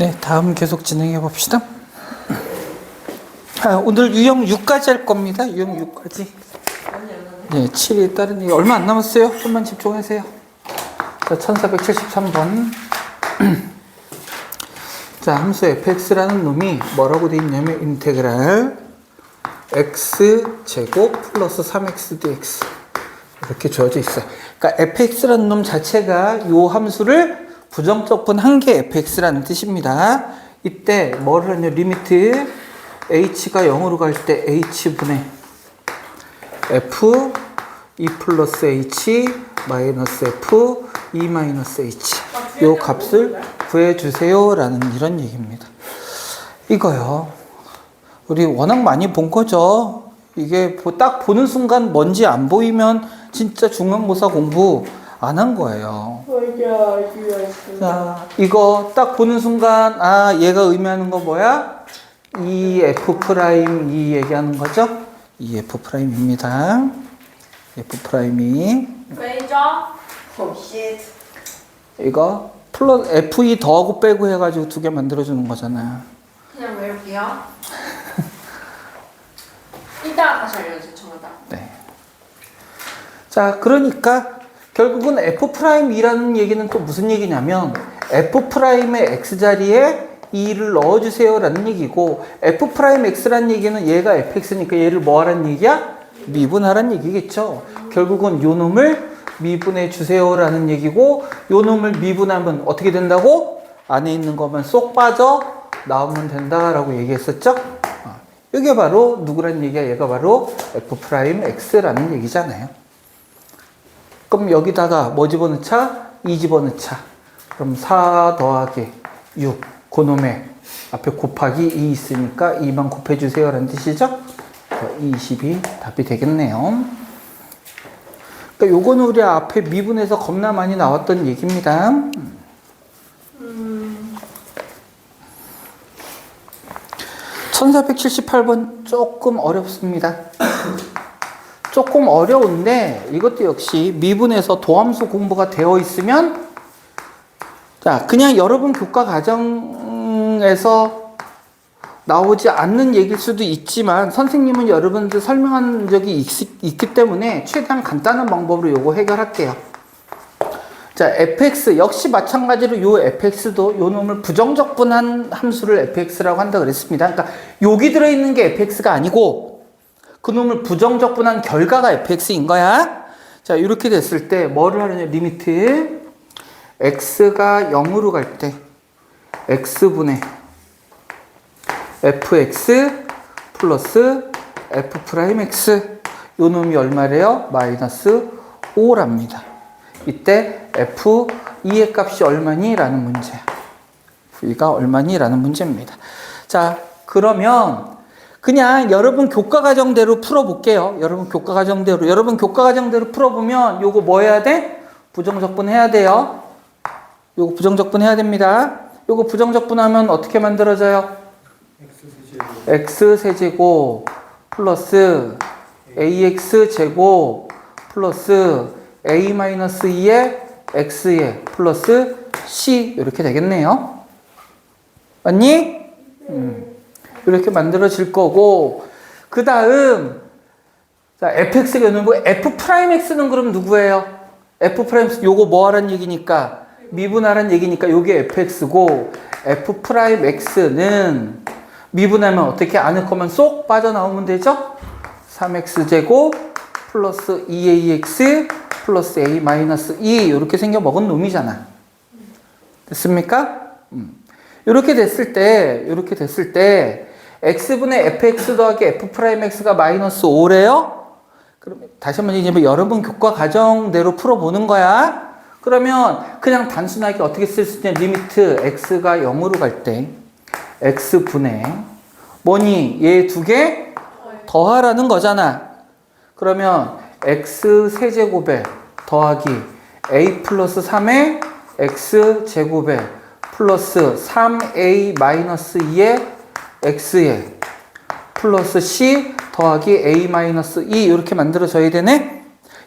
네, 다음 계속 진행해 봅시다. 아, 오늘 유형 6까지 할 겁니다. 유형 6까지. 네, 7이 다른 얘기 얼마 안 남았어요. 좀만 집중하세요. 자, 1473번. 자, 함수 fx라는 놈이 뭐라고 돼 있냐면 인테그랄 x 제곱 플러스 3x dx 이렇게 주어져 있어요. 그러니까 fx라는 놈 자체가 요 함수를 부정적분 한 개 fx라는 뜻입니다. 이때 뭐를 하냐 리미트 h가 0으로 갈 때 h분의 f 2 플러스 h 마이너스 f 2 마이너스 h 요 값을 구해주세요 라는 이런 얘기입니다. 이거요. 우리 워낙 많이 본 거죠. 이게 보- 딱 보는 순간 뭔지 안 보이면 진짜 중간고사 공부 안 한 거예요. 자, 이거 딱 보는 순간 아 얘가 의미하는 거 뭐야? 이 f 프라임 이 얘기하는 거죠? 이 f 프라임입니다. f 프라임이 Oh shit. 이거 플러스 f2 더하고 빼고 해가지고 두 개 만들어주는 거잖아요. 그냥 외울게요. 이따 다시 알려주세요, 정답. 네. 자, 그러니까 결국은 f 프라임이라는 얘기는 또 무슨 얘기냐면 f 프라임의 x 자리에 2를 넣어주세요 라는 얘기고 f 프라임 x라는 얘기는 얘가 fx니까 얘를 뭐 하라는 얘기야? 미분하라는 얘기겠죠. 결국은 요 놈을 미분해 주세요 라는 얘기고 요 놈을 미분하면 어떻게 된다고? 안에 있는 것만 쏙 빠져 나오면 된다라고 얘기했었죠. 어, 이게 바로 누구란 얘기야? 얘가 바로 f 프라임 x라는 얘기잖아요. 그럼 여기다가 뭐 집어넣자? 2 집어넣자. 그럼 4 더하기 6. 그놈의 앞에 곱하기 2 있으니까 2만 곱해주세요. 라는 뜻이죠? 20이 답이 되겠네요. 그러니까 요거는 우리 앞에 미분에서 겁나 많이 나왔던 얘기입니다. 음, 1478번 조금 어렵습니다. 조금 어려운데 이것도 역시 미분에서 도함수 공부가 되어 있으면 자 그냥 여러분 교과 과정에서 나오지 않는 얘기일 수도 있지만 선생님은 여러분들 설명한 적이 있, 있기 때문에 최대한 간단한 방법으로 요거 해결할게요. 자, fx 역시 마찬가지로 요 fx도 요 놈을 부정적분한 함수를 fx라고 한다 그랬습니다. 그러니까 여기 들어 있는 게 fx가 아니고 그 놈을 부정적분한 결과가 fx인 거야. 자, 이렇게 됐을 때 뭐를 하느냐? 리미트 x가 0으로 갈 때 x분의 fx 플러스 f 프라임 x 요 놈이 얼마래요? 마이너스 5랍니다. 이때 f 2의 값이 얼마니? 라는 문제야. v가 얼마니? 라는 문제입니다. 자, 그러면 그냥 여러분 교과 과정대로 풀어볼게요. 여러분 교과 과정대로. 여러분 교과 과정대로 풀어보면 요거 뭐 해야 돼? 부정적분 해야 돼요. 요거 부정적분 해야 됩니다. 요거 부정적분 하면 어떻게 만들어져요? x 세제곱 플러스 ax 제곱 플러스 a 마이너스 2의 x에 플러스 c 이렇게 되겠네요. 맞니? 음. 이렇게 만들어질 거고 그 다음 자 fx가 있는 f 프라임 x는 그럼 누구예요? f 프라임 요거 뭐 하란 얘기니까 미분하란 얘기니까 요게 fx고 f 프라임 x는 미분하면 어떻게 안을 거면 쏙 빠져나오면 되죠? 3x 제곱 플러스 2ax 플러스 a 마이너스 2 이렇게 생겨 먹은 놈이잖아. 됐습니까? 음. 이렇게 됐을 때 이렇게 됐을 때 x분의 fx 더하기 f 프라임 x가 마이너스 5래요? 그럼 다시 한번 이제 뭐 여러분 교과 과정대로 풀어보는 거야. 그러면 그냥 단순하게 어떻게 쓸 수 있냐? 리미트 x가 0으로 갈 때 x분의 뭐니? 얘 두 개 더하라는 거잖아. 그러면 x 세제곱에 더하기 a 플러스 3의 x 제곱에 플러스 3a 마이너스 2의 x에 플러스 c 더하기 a 마이너스 2 이렇게 만들어져야 되네.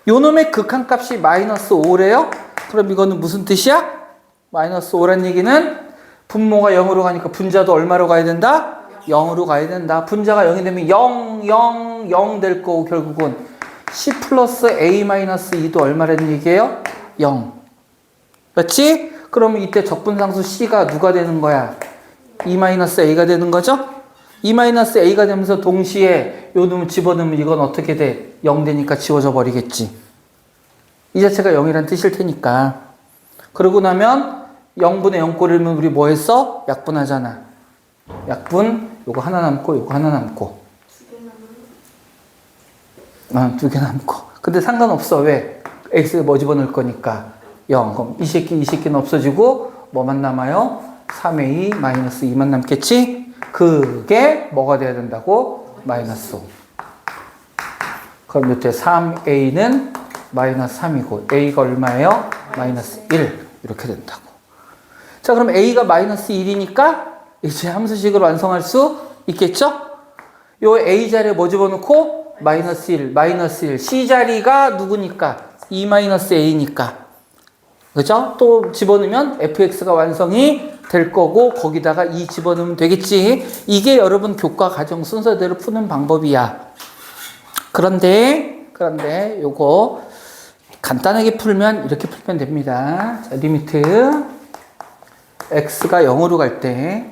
요 놈의 극한값이 마이너스 5래요. 그럼 이거는 무슨 뜻이야? 마이너스 5란 얘기는 분모가 0으로 가니까 분자도 얼마로 가야 된다? 0으로 가야 된다. 분자가 0이 되면 0, 0, 0 될 거고 결국은 C 플러스 A 마이너스 2도 얼마라는 얘기예요? 0. 그렇지? 그러면 이때 적분상수 C가 누가 되는 거야? 2 마이너스 A가 되는 거죠? 2 마이너스 A가 되면서 동시에 요 놈을 집어넣으면 이건 어떻게 돼? 0 되니까 지워져 버리겠지. 이 자체가 0이란 뜻일 테니까. 그러고 나면 0분의 0 꼴이면 우리 뭐 했어? 약분하잖아. 약분, 요거 하나 남고, 요거 하나 남고. 어, 두개 남고. 근데 상관없어. 왜? x에 뭐 집어넣을 거니까. 0. 그럼 이 새끼, 이 새끼는 없어지고, 뭐만 남아요? 3a 마이너스 2만 남겠지? 그게 뭐가 돼야 된다고? 마이너스 5. 그럼 밑에 3a는 마이너스 3이고, a가 얼마예요? 마이너스 1. 이렇게 된다고. 자, 그럼 a가 마이너스 1이니까 이제 함수식을 완성할 수 있겠죠? 요 a 자리에 뭐 집어넣고 마이너스 1, 마이너스 1. c 자리가 누구니까? 2 마이너스 a니까. 그죠? 또 집어넣으면 fx가 완성이 될 거고 거기다가 2 집어넣으면 되겠지. 이게 여러분 교과 과정 순서대로 푸는 방법이야. 그런데 그런데 요거 간단하게 풀면 이렇게 풀면 됩니다. 자, 리미트 x가 0으로 갈 때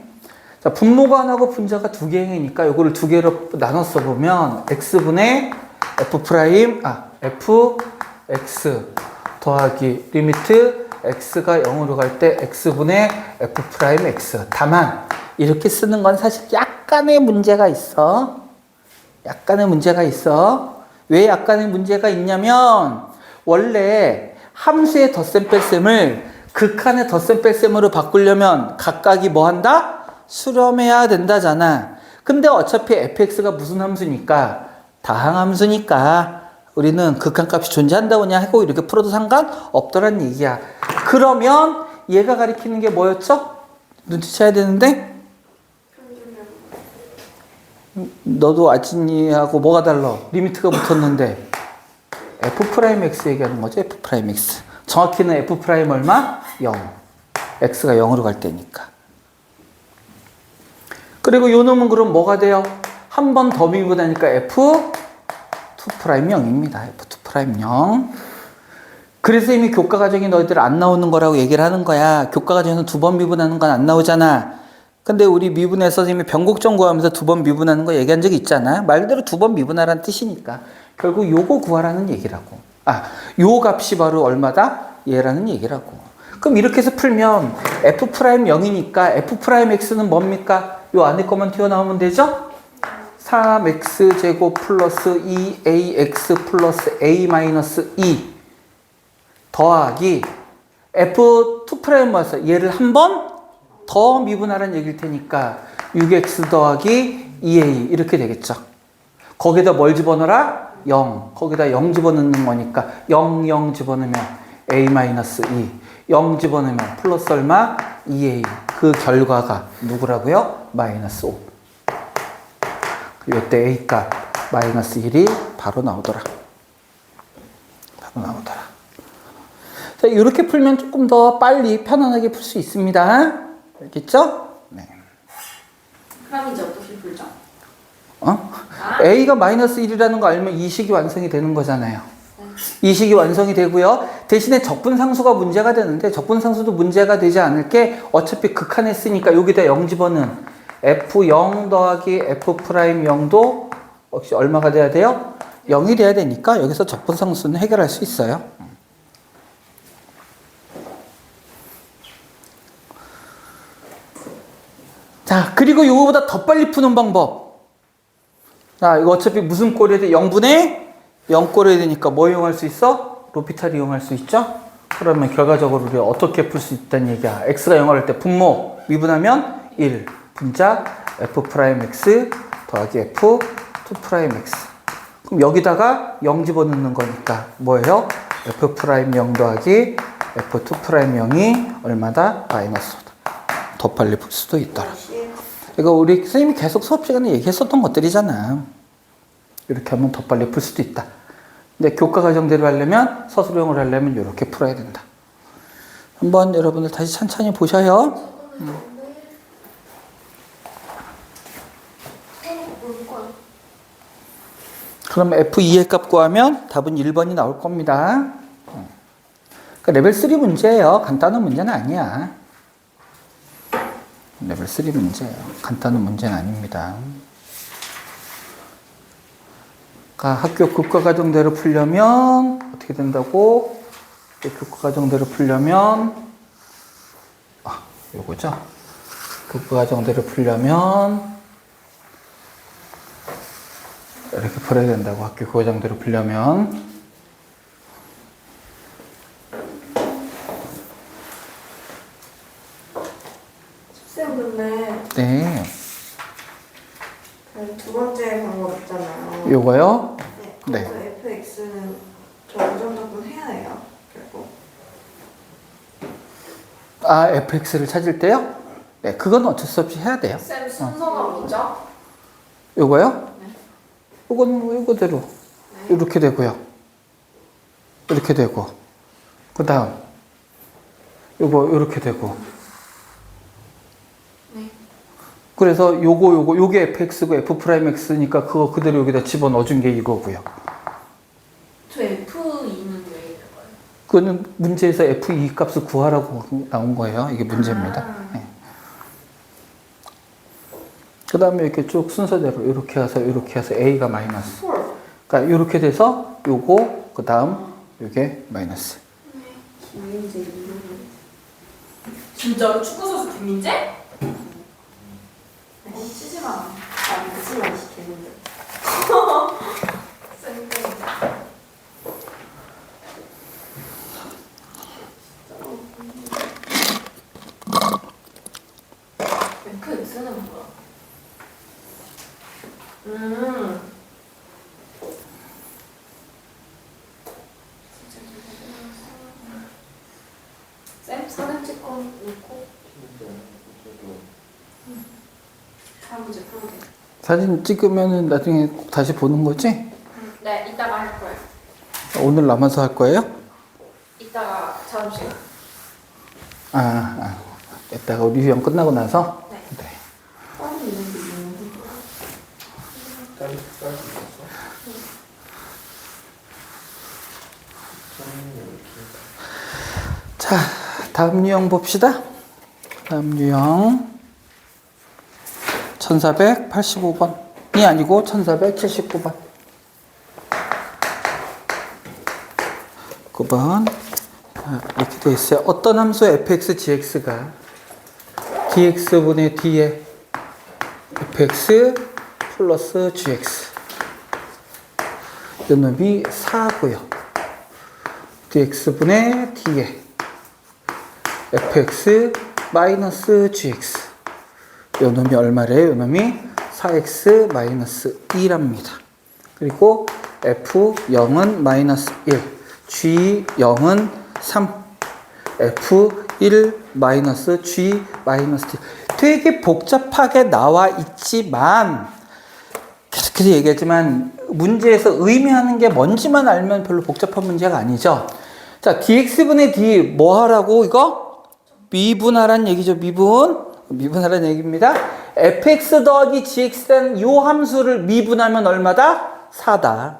자, 분모가 하나고 분자가 두 개이니까 요거를 두 개로 나눠 써 보면 x분의 f 프라임 아 f x 더하기 리미트 x가 0으로 갈 때 x분의 f 프라임 x 다만 이렇게 쓰는 건 사실 약간의 문제가 있어. 약간의 문제가 있어. 왜 약간의 문제가 있냐면 원래 함수의 덧셈 뺄셈을 극한의 덧셈 뺄셈으로 바꾸려면 각각이 뭐 한다? 수렴해야 된다잖아. 근데 어차피 fx가 무슨 함수니까 다항 함수니까 우리는 극한값이 존재한다고 그냥 하고 이렇게 풀어도 상관없더란 얘기야. 그러면 얘가 가리키는 게 뭐였죠? 눈치채야 되는데 너도 아진이하고 뭐가 달라? 리미트가 붙었는데 f 프라임 x 얘기하는 거죠. f 프라임 x. 정확히는 f 프라임 얼마? 0. x가 0으로 갈 때니까. 그리고 요 놈은 그럼 뭐가 돼요? 한 번더 미분하니까 f 2 프라임 0입니다. f 2 프라임 0. 그래서 이미 교과 과정이 너희들 안 나오는 거라고 얘기를 하는 거야. 교과 과정에서 두 번 미분하는 건 안 나오잖아. 근데 우리 미분에서 이미 변곡점 구하면서 두 번 미분하는 거 얘기한 적이 있잖아. 말 그대로 두 번 미분하라는 뜻이니까. 결국 요거 구하라는 얘기라고. 아, 요 값이 바로 얼마다? 얘라는 얘기라고. 그럼 이렇게 해서 풀면 f 프라임 0이니까 f 프라임 x는 뭡니까? 요 안에 것만 튀어나오면 되죠? 3x 제곱 플러스 2ax 플러스 a 마이너스 2 더하기 f2 프라임 뭐였어? 얘를 한 번 더 미분하라는 얘기일 테니까 6x 더하기 2a 이렇게 되겠죠. 거기다 뭘 집어넣어라? 0. 거기다 0 집어넣는 거니까 0, 0 집어넣으면 a 마이너스 2. 0 집어넣으면 플러스 얼마? 2a. 그 결과가 누구라고요? 마이너스 5. 이때 a 값 마이너스 1이 바로 나오더라. 바로 나오더라. 자, 이렇게 풀면 조금 더 빨리 편안하게 풀 수 있습니다. 알겠죠? 네. 그럼 이제 어떻게 풀죠? 어? 아, a가 마이너스 1이라는 거 알면 이 식이 완성이 되는 거잖아요. 이 식이 완성이 되고요. 대신에 적분상수가 문제가 되는데 적분상수도 문제가 되지 않을 게 어차피 극한에 쓰니까 여기다 0 집어는 f0 더하기 f 프라임 0도 역시 얼마가 돼야 돼요? 0이 돼야 되니까 여기서 적분상수는 해결할 수 있어요. 자, 그리고 요거보다 더 빨리 푸는 방법. 자, 이거 어차피 무슨 꼴이 돼? 0분의 0꼴이 되니까 뭐 이용할 수 있어? 로피탈 이용할 수 있죠? 그러면 결과적으로 우리 어떻게 풀 수 있다는 얘기야. x가 0을 할때 분모 미분하면 1. 분자 f 프라임 x 더하기 f 2 프라임 x. 그럼 여기다가 0 집어넣는 거니까 뭐예요? f 프라임 0 더하기 f 2 프라임 0이 얼마다? 마이너스 5다. 더 빨리 풀 수도 있더라. 이거 우리 선생님이 계속 수업 시간에 얘기했었던 것들이잖아. 이렇게 하면 더 빨리 풀 수도 있다. 근데 교과 과정대로 하려면 서술형을 하려면 이렇게 풀어야 된다. 한번 여러분들 다시 천천히 보셔요. 근데 그럼 F2의 값 구하면 답은 1번이 나올 겁니다. 어. 그러니까 레벨 3 문제예요. 간단한 문제는 아니야. 레벨 3 문제예요. 간단한 문제는 아닙니다. 그러니까 학교 교과 과정대로 풀려면 어떻게 된다고? 교과 과정대로 풀려면 아, 요거죠. 교과 과정대로 풀려면 이렇게 풀어야 된다고 학교 교과 과정대로 풀려면 쌤 근데 네 그 두 번째 방법 있잖아요. 요거요. 네. 네. fx는 저 우정적분 해야 해요. 결국. 아 fx를 찾을 때요? 네 그건 어쩔 수 없이 해야 돼요. 쌤 순서가 뭐죠? 요거요? 네. 이렇게 되고요. 이렇게 되고 그 다음 요거 이렇게 되고 네. 그래서 요거 요거 요게 fx고 f 프라임 x니까 그거 그대로 여기다 집어 넣어준 게 이거고요. 저 f2는 왜 이래요? 그거는 문제에서 f2 값을 구하라고 나온 거예요. 이게 문제입니다. 아. 네. 그 다음에 이렇게 쭉 순서대로 이렇게 해서 이렇게 해서 a가 마이너스. 헐. 그러니까 이렇게 돼서 요거 그 다음 요게 마이너스. 김민재. 진짜로 축구 선수 김민재? 아니 치지 마. 아니 그치 마 시키는데. 쌤 fx는 뭐야? 음. 쌤 사진 찍고 놓고 다음 문제 풀어볼게. 사진 찍으면은 나중에 꼭 다시 보는 거지? 네, 이따가 할 거예요. 오늘 남아서 할 거예요? 이따가 잠시. 아, 아. 이따가 우리 유형 끝나고 나서? 네. 네. 자, 다음 유형 봅시다. 다음 유형. 1485번이 아니고 1479번. 9번. 이렇게 돼 있어요. 어떤 함수 fx, gx가 dx분의 d에 fx 플러스 gx. 요 놈이 4고요. dx분의 d에 fx 마이너스 gx 요 놈이 얼마래요? 요 놈이 4x 마이너스 2랍니다. 그리고 f0은 마이너스 1, g0은 3, f1 마이너스 g 마이너스 2 되게 복잡하게 나와 있지만 계속해서 얘기하지만 문제에서 의미하는 게 뭔지만 알면 별로 복잡한 문제가 아니죠. 자, dx분의 d 뭐 하라고 이거? 미분하란 얘기죠. 미분. 미분하란 얘기입니다. fx 더하기 gx라는 요 함수를 미분하면 얼마다? 4다.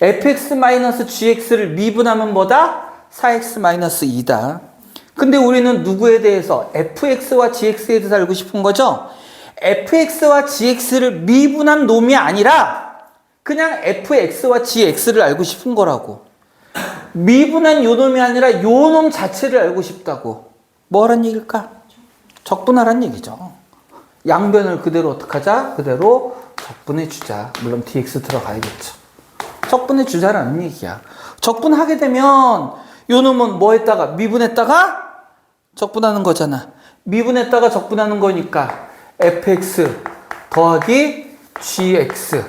fx 마이너스 gx를 미분하면 뭐다? 4x 마이너스 2다. 근데 우리는 누구에 대해서 fx와 gx에 대해서 알고 싶은 거죠? fx와 gx를 미분한 놈이 아니라 그냥 fx와 gx를 알고 싶은 거라고. 미분한 요 놈이 아니라 요 놈 자체를 알고 싶다고. 뭐란 얘기일까? 적분하란 얘기죠. 양변을 그대로 어떻게 하자? 그대로 적분해 주자. 물론 dx 들어가야겠죠. 적분해 주자라는 얘기야. 적분하게 되면 요 놈은 뭐 했다가 미분했다가 적분하는 거잖아. 미분했다가 적분하는 거니까 fx 더하기 gx는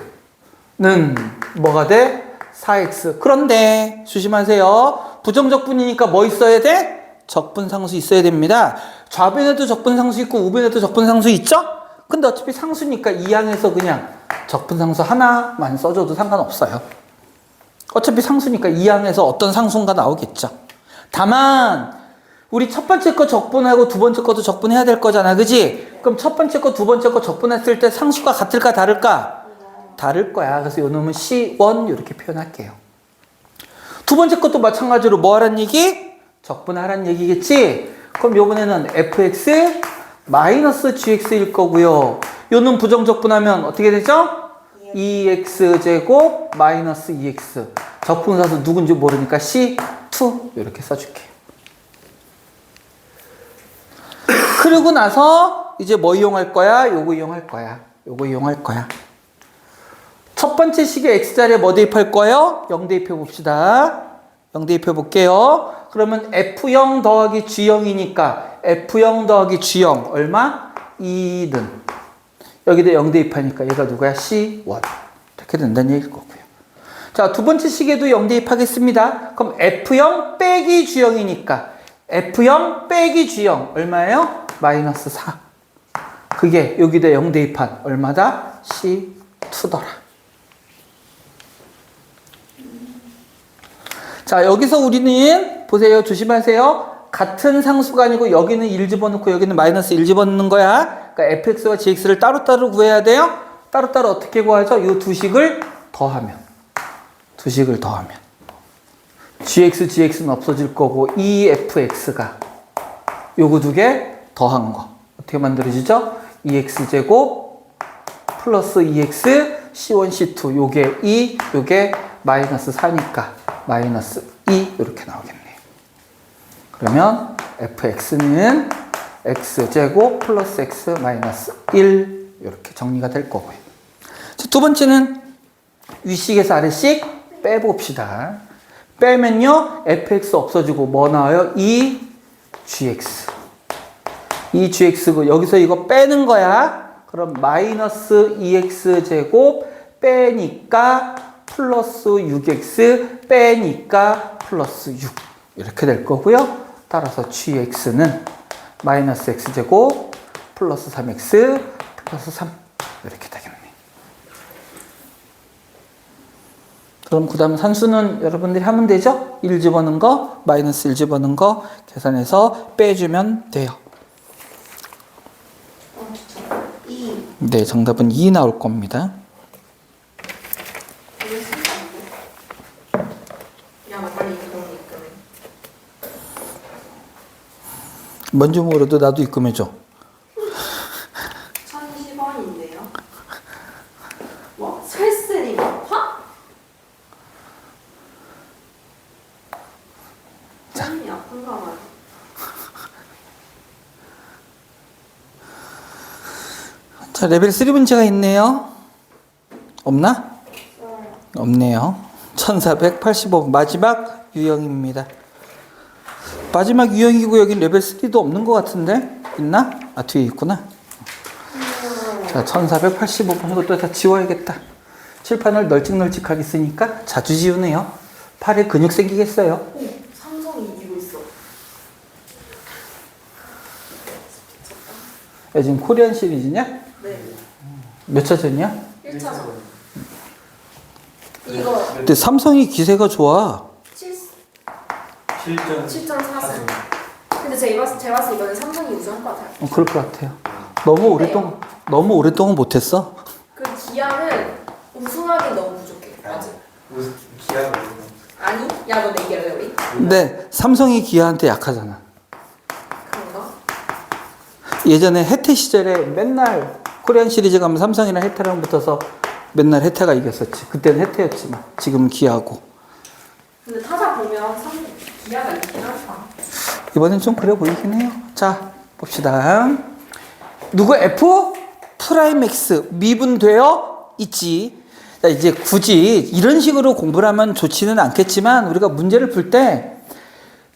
뭐가 돼? 4x. 그런데 조심하세요. 부정적분이니까 뭐 있어야 돼? 적분상수 있어야 됩니다. 좌변에도 적분상수 있고 우변에도 적분상수 있죠? 근데 어차피 상수니까 이 항에서 그냥 적분상수 하나만 써줘도 상관없어요. 어차피 상수니까 이 항에서 어떤 상수인가 나오겠죠. 다만 우리 첫 번째 거 적분하고 두 번째 것도 적분해야 될 거잖아. 그지? 그럼 첫 번째 거, 두 번째 거 적분했을 때 상수가 같을까 다를까? 다를 거야. 그래서 요 놈은 C1 이렇게 표현할게요. 두 번째 것도 마찬가지로 뭐 하란 얘기? 적분하란 얘기겠지? 그럼 요번에는 fx 마이너스 gx일 거고요. 요는 부정적분하면 어떻게 되죠? 2x 제곱 마이너스 2x 적분사도 누군지 모르니까 c2 이렇게 써줄게요. 그러고 나서 이제 뭐 이용할 거야? 요거 이용할 거야. 요거 이용할 거야. 첫 번째 식에 x자리에 뭐 대입할 거예요? 0 대입해 봅시다. 0 대입해 볼게요. 그러면 f0 더하기 g0이니까 f0 더하기 g0 얼마? 2는 여기다 0 대입하니까 얘가 누구야? c1 이렇게 된다는 얘기일 거고요. 자, 두 번째 식에도 0 대입하겠습니다. 그럼 f0 빼기 g0이니까 f0 빼기 g0 얼마예요? 마이너스 4. 그게 여기다 0 대입한 얼마다? c2더라. 자, 여기서 우리는 보세요. 조심하세요. 같은 상수가 아니고 여기는 1 집어넣고 여기는 마이너스 1 집어넣는 거야. 그러니까 fx와 gx를 따로따로 구해야 돼요. 따로따로 어떻게 구하죠? 이 두 식을 더하면. 두 식을 더하면. gx, gx는 없어질 거고 e fx가 요거 두 개 더한 거. 어떻게 만들어지죠? 2x 제곱 플러스 2x c1 c2 요게 2 요게 마이너스 4니까 마이너스 2 이렇게 나오겠네요. 그러면 fx는 x 제곱 플러스 x 마이너스 1 이렇게 정리가 될 거고요. 자, 두 번째는 위식에서 아래식 빼봅시다. 빼면요 fx 없어지고 뭐 나와요? 2 gx. 2 gx고 여기서 이거 빼는 거야. 그럼 마이너스 2x 제곱 빼니까 플러스 6x 빼니까 플러스 6 이렇게 될 거고요. 따라서 gx는 마이너스 x 제곱 플러스 3x 플러스 3 이렇게 되겠네. 그럼 그 다음 산수는 여러분들이 하면 되죠? 1 집어넣은 거, 마이너스 1 집어넣은 거 계산해서 빼주면 돼요. 어. 네, 정답은 2 나올 겁니다. 이거 쓰면 안 돼. 야, 빨리 이거 이끌어. 뭔지 모르도 나도 입금해줘. 1010원인데요. 와, 살쓰리 화? 자. 이 아픈가 봐요. 자, 레벨 3 문제가 있네요. 없나? 없네요. 1485 마지막 유형입니다. 마지막 유형이고 여기 레벨 3도 없는 것 같은데? 있나? 아, 뒤에 있구나. 자, 1485번 이것도 다 지워야겠다. 칠판을 널찍널찍하게 쓰니까 자주 지우네요. 팔에 근육 생기겠어요. 오, 삼성이 이기고 있어. 야, 지금 코리안 시리즈냐? 네. 몇 차전이야? 1차전. 이거 근데 삼성이 기세가 좋아. 7, 7점 7.4승. 근데 제가 봤을, 제가 봤을 때 이거는 삼성이 우승할 것 같아요. 어, 그럴 것 같아요. 너무 오랫동안, 너무 오랫동안 못했어. 그 기아는 우승하기 너무 부족해. 무슨 기아가 뭐야? 아니? 야, 너 내기할래, 우리? 근데 삼성이 기아한테 약하잖아. 그런가? 예전에 혜태 시절에 맨날 코리안 시리즈 가면 삼성이랑 혜태랑 붙어서 맨날 혜태가 이겼었지. 그때는 혜태였지만 지금은 기아고. 근데 타자 보면 삼. 이번엔 좀 그래 보이긴 해요. 자, 봅시다. 누구 F 프라임 X 미분되어 있지. 자, 이제 굳이 이런 식으로 공부를 하면 좋지는 않겠지만 우리가 문제를 풀 때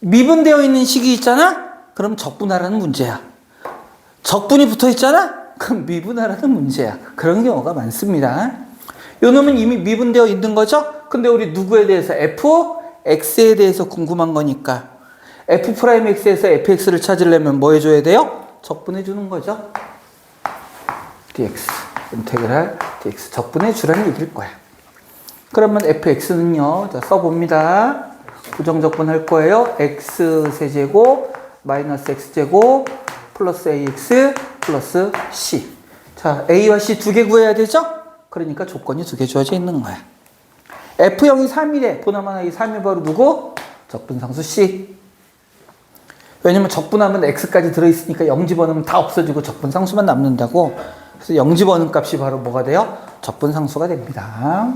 미분되어 있는 식이 있잖아? 그럼 적분하라는 문제야. 적분이 붙어 있잖아? 그럼 미분하라는 문제야. 그런 경우가 많습니다. 요 놈은 이미 미분되어 있는 거죠? 근데 우리 누구에 대해서 F, X에 대해서 궁금한 거니까 F 프라임 X에서 fx를 찾으려면 뭐 해줘야 돼요? 적분해 주는 거죠. dx 인테그랄 dx 적분해 주라는 얘기일 거야. 그러면 fx는요. 자 써봅니다. 부정적분 할 거예요. x 세제곱 마이너스 x 제곱 플러스 ax 플러스 c. 자 a와 c 두 개 구해야 되죠? 그러니까 조건이 두 개 주어져 있는 거야. F0이 3이래. 보나마나 이 3이 바로 누구? 적분상수 C. 왜냐면 적분하면 X까지 들어있으니까 0 집어넣으면 다 없어지고 적분상수만 남는다고. 그래서 0 집어넣은 값이 바로 뭐가 돼요? 적분상수가 됩니다.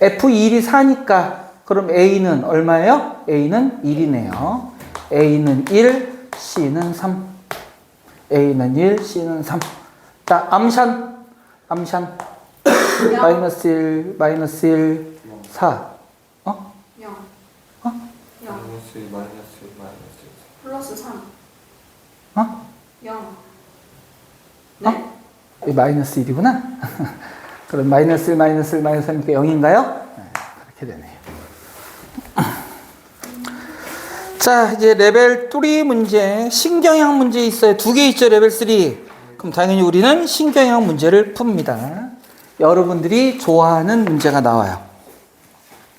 F1이 4니까 그럼 A는 얼마예요? A는 1이네요. A는 1, C는 3. A는 1, C는 3. 자, 암샨. 암샨. 마이너스 1, 마이너스 1, 4. 어? 0. 어? 0. 마이너스 마이너스 마이너스 플러스 3. 어? 0. 네? 이 마이너스 1이구나. 그럼 마이너스 1, 마이너스 1, 마이너스 3이니까 0인가요? 네, 그렇게 되네요. 자, 이제 레벨 3 문제, 신경향 문제 있어요. 두 개 있죠, 레벨 3. 그럼 당연히 우리는 신경향 문제를 풉니다. 여러분들이 좋아하는 문제가 나와요.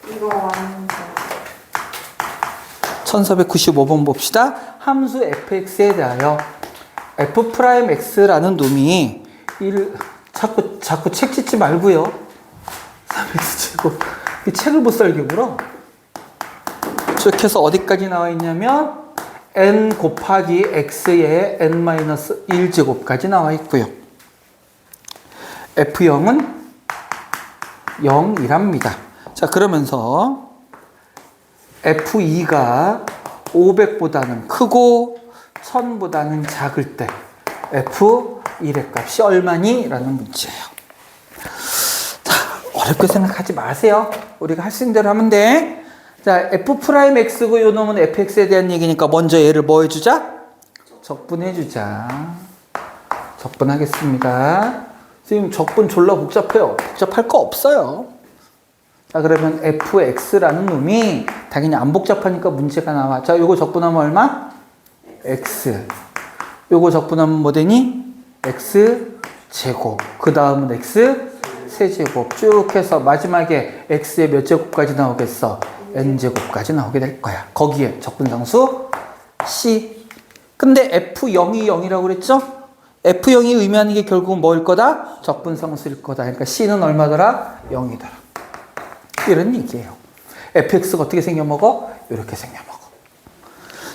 이거 완전. 1495번 봅시다. 함수 fx에 대하여 f 프라임 x라는 놈이 일 자꾸 자꾸 책 짓지 말고요. 3x 제곱 이 책을 못 살게 굴어. 쭉 해서 어디까지 나와 있냐면 n 곱하기 x의 n-1 제곱까지 나와 있고요. F0은 0이랍니다. 자, 그러면서 F2가 500보다는 크고 1000보다는 작을 때 F1의 값이 얼마니? 라는 문제예요. 자, 어렵게 생각하지 마세요. 우리가 할 수 있는 대로 하면 돼. 자, F 프라임 X고 요 놈은 FX에 대한 얘기니까 먼저 얘를 뭐 해주자? 적분해주자. 적분하겠습니다. 지금 적분 졸라 복잡해요. 복잡할 거 없어요. 자, 그러면 fx라는 놈이 당연히 안 복잡하니까 문제가 나와. 자, 요거 적분하면 얼마? x. 요거 적분하면 뭐 되니? x 제곱. 그 다음은 x 세제곱. 쭉 해서 마지막에 x의 몇 제곱까지 나오겠어? n 제곱까지 나오게 될 거야. 거기에 적분상수 c. 근데 f0이 0이라고 그랬죠? F0이 의미하는 게 결국은 뭐일 거다? 적분상수일 거다. 그러니까 c는 얼마더라? 0이더라. 이런 얘기예요. fx가 어떻게 생겨먹어? 이렇게 생겨먹어.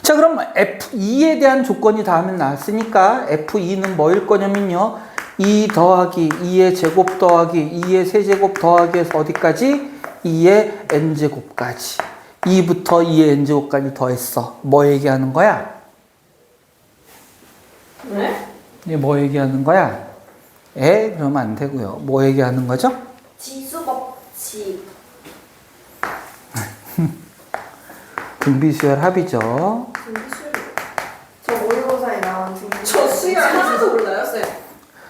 자, 그럼 f2에 대한 조건이 다음에 나왔으니까 f2는 뭐일 거냐면요. 2 더하기 2의 제곱 더하기 2의 세제곱 더하기 해서 어디까지? 2의 n제곱까지. 2부터 2의 n제곱까지 더했어. 뭐 얘기하는 거야? 네? 이게 뭐 얘기하는 거야? 에? 그러면 안 되고요. 뭐 얘기하는 거죠? 지수 법칙. 등비수열 합이죠. 등수열. 저 모의고사에 나온 등수열. 저 수열 하나도 몰라요, 쌤.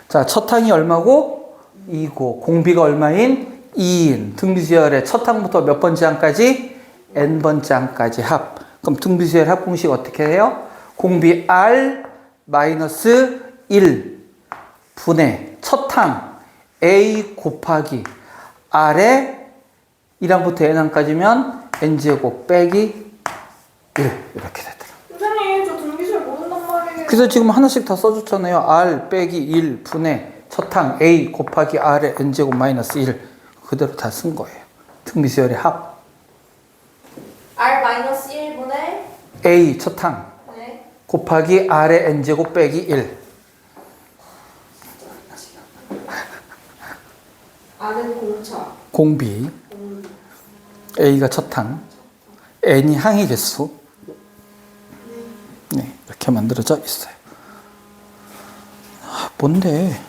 자, 첫 항이 얼마고? 2고, 공비가 얼마인? 2인. 등비수열의 첫 항부터 몇 번째 항까지? n번째 항까지 합. 그럼 등비수열 합 공식 어떻게 해요? 공비 r 마이너스 1 분의 첫항 a 곱하기 r의 1항부터 n항까지면 n제곱 빼기 1 이렇게 되더라. 선생님, 저 등기술 모른단 말이에요. 그래서 지금 하나씩 다 써줬잖아요. r 빼기 1 분의 첫항 a 곱하기 r의 n제곱 마이너스 1 그대로 다 쓴 거예요. 등비수열의 합 R 마이너스 1분의 a 첫항 네. 곱하기 r의 n제곱 빼기 1 R은 공차. 공비 공. a가 첫 항 n이 항의 개수 네 이렇게 만들어져 있어요. 아, 뭔데?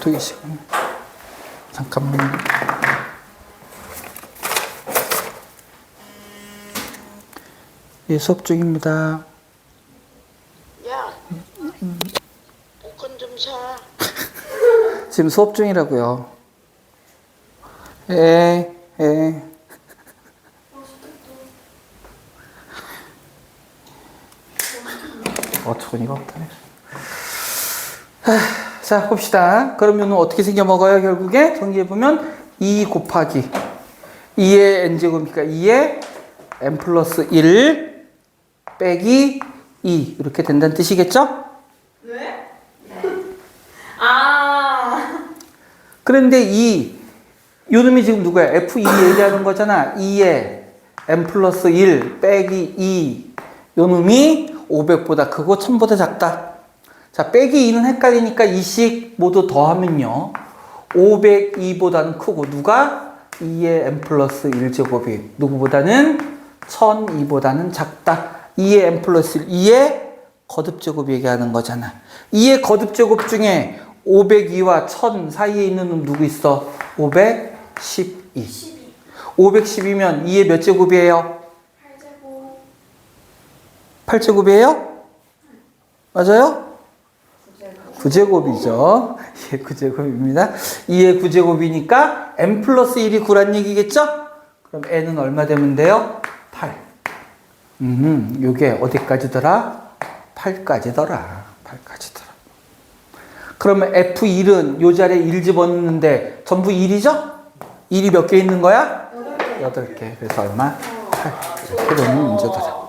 또 이 시간 잠깐만요. 예, 수업 중입니다. 야, 복권 좀 사. 지금 수업 중이라고요. 예, 예. 어처구니가 없다네. 하, 자, 봅시다. 그러면 어떻게 생겨 먹어요, 결국에? 정리해보면 2 곱하기 2의 n제곱이니까 2의 n 플러스 1 빼기 2 이렇게 된다는 뜻이겠죠? 네? 아. 그런데 이 요놈이 지금 누구야? F2 얘기하는 거잖아. 2에 n 플러스 1 빼기 2 요놈이 500보다 크고 1000보다 작다. 자, 빼기 2는 헷갈리니까 이식 모두 더하면요. 502보다는 크고 누가 2의 n 플러스 1제곱이 누구보다는 1002보다는 작다. 2의 n 플러스 1, 2의 거듭제곱 얘기하는 거잖아. 2의 거듭제곱 중에 502와 1000 사이에 있는 놈 누구 있어? 512. 512면 2의 몇 제곱이에요? 8제곱. 8제곱 이에요? 맞아요? 9제곱 이죠. 2의 9제곱입니다. 2의 9제곱이니까 n 플러스 1이 9란 얘기겠죠? 그럼 n은 얼마 되면 돼요? 8. 음, 요게 어디까지더라? 8까지더라. 8까지더라. 그러면 F1은 요 자리에 1 집어넣는데 전부 1이죠? 1이 몇 개 있는 거야? 8개. 그래서 얼마? 8. 이렇게 되는 문제더라.